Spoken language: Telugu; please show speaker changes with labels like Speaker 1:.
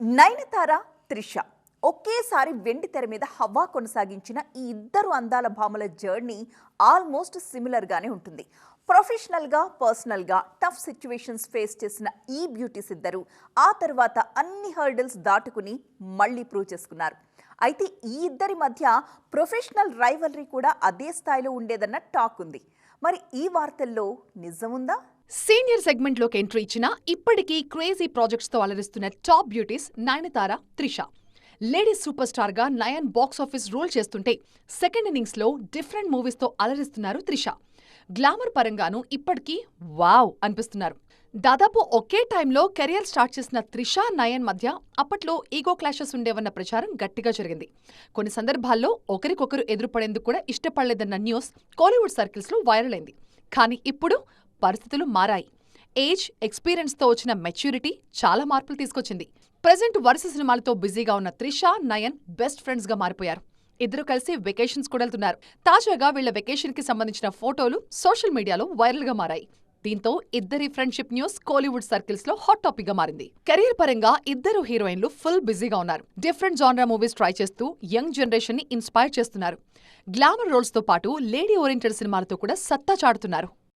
Speaker 1: నయనతార త్రిష ఒకేసారి వెండి తెర మీద హవా కొనసాగించిన ఈ ఇద్దరు అందాల భామల జర్నీ ఆల్మోస్ట్ సిమిలర్గానే ఉంటుంది. ప్రొఫెషనల్గా పర్సనల్గా టఫ్ సిచ్యువేషన్స్ ఫేస్ చేసిన ఈ బ్యూటీస్ ఇద్దరు ఆ తర్వాత అన్ని హర్డిల్స్ దాటుకుని మళ్ళీ ప్రూవ్ చేసుకున్నారు. అయితే ఈ ఇద్దరి మధ్య ప్రొఫెషనల్ రైవలరీ కూడా అదే స్థాయిలో ఉండేదన్న టాక్ ఉంది. మరి ఈ వార్తల్లో నిజముందా
Speaker 2: సీనియర్ సెగ్మెంట్లోకి ఎంట్రీ ఇచ్చిన ఇప్పటికీ క్రేజీ ప్రాజెక్ట్స్తో అలరిస్తున్న top beauties Nayanthara Trisha. Ladies super స్టార్గా నయన్ బాక్స్ ఆఫీస్ రోల్ చేస్తుంటే సెకండ్ ఇన్నింగ్స్లో డిఫరెంట్ మూవీస్తో అలరిస్తున్నారు త్రిష. గ్లామర్ పరంగానూ ఇప్పటికీ వావ్ అనిపిస్తున్నారు. దాదాపు ఒకే టైంలో కెరియర్ స్టార్ట్ చేసిన త్రిష నయన్ మధ్య అప్పట్లో ఈగో క్లాషెస్ ఉండేవన్న ప్రచారం గట్టిగా జరిగింది. కొన్ని సందర్భాల్లో ఒకరికొకరు ఎదురుపడేందుకు కూడా ఇష్టపడలేదన్న న్యూస్ కోలీవుడ్ సర్కిల్స్లో వైరల్ అయింది. కానీ ఇప్పుడు పరిస్థితులు మారాయి. ఏజ్ ఎక్స్పీరియన్స్తో వచ్చిన మెచ్యూరిటీ చాలా మార్పులు తీసుకొచ్చింది. ప్రజెంట్ వరుస సినిమాలతో బిజీగా ఉన్న త్రిష నయన్ బెస్ట్ ఫ్రెండ్స్గా మారిపోయారు. ఇద్దరు కలిసి వెకేషన్స్ కూడా వెళ్తున్నారు తాజాగా వీళ్ళ వెకేషన్కి సంబంధించిన ఫోటోలు సోషల్ మీడియాలో వైరల్గా మారాయి. దీంతో ఇద్దరి ఫ్రెండ్షిప్ న్యూస్ కోలీవుడ్ సర్కిల్స్లో హాట్ టాపిక్గా మారింది. కెరీర్ పరంగా ఇద్దరు హీరోయిన్లు ఫుల్ బిజీగా ఉన్నారు. డిఫరెంట్ జానరా మూవీస్ ట్రై చేస్తూ యంగ్ జనరేషన్ని ఇన్స్పైర్ చేస్తున్నారు. గ్లామర్ రోల్స్తో పాటు లేడీ ఓరియంటెడ్ సినిమాలతో కూడా సత్తా చాటుతున్నారు.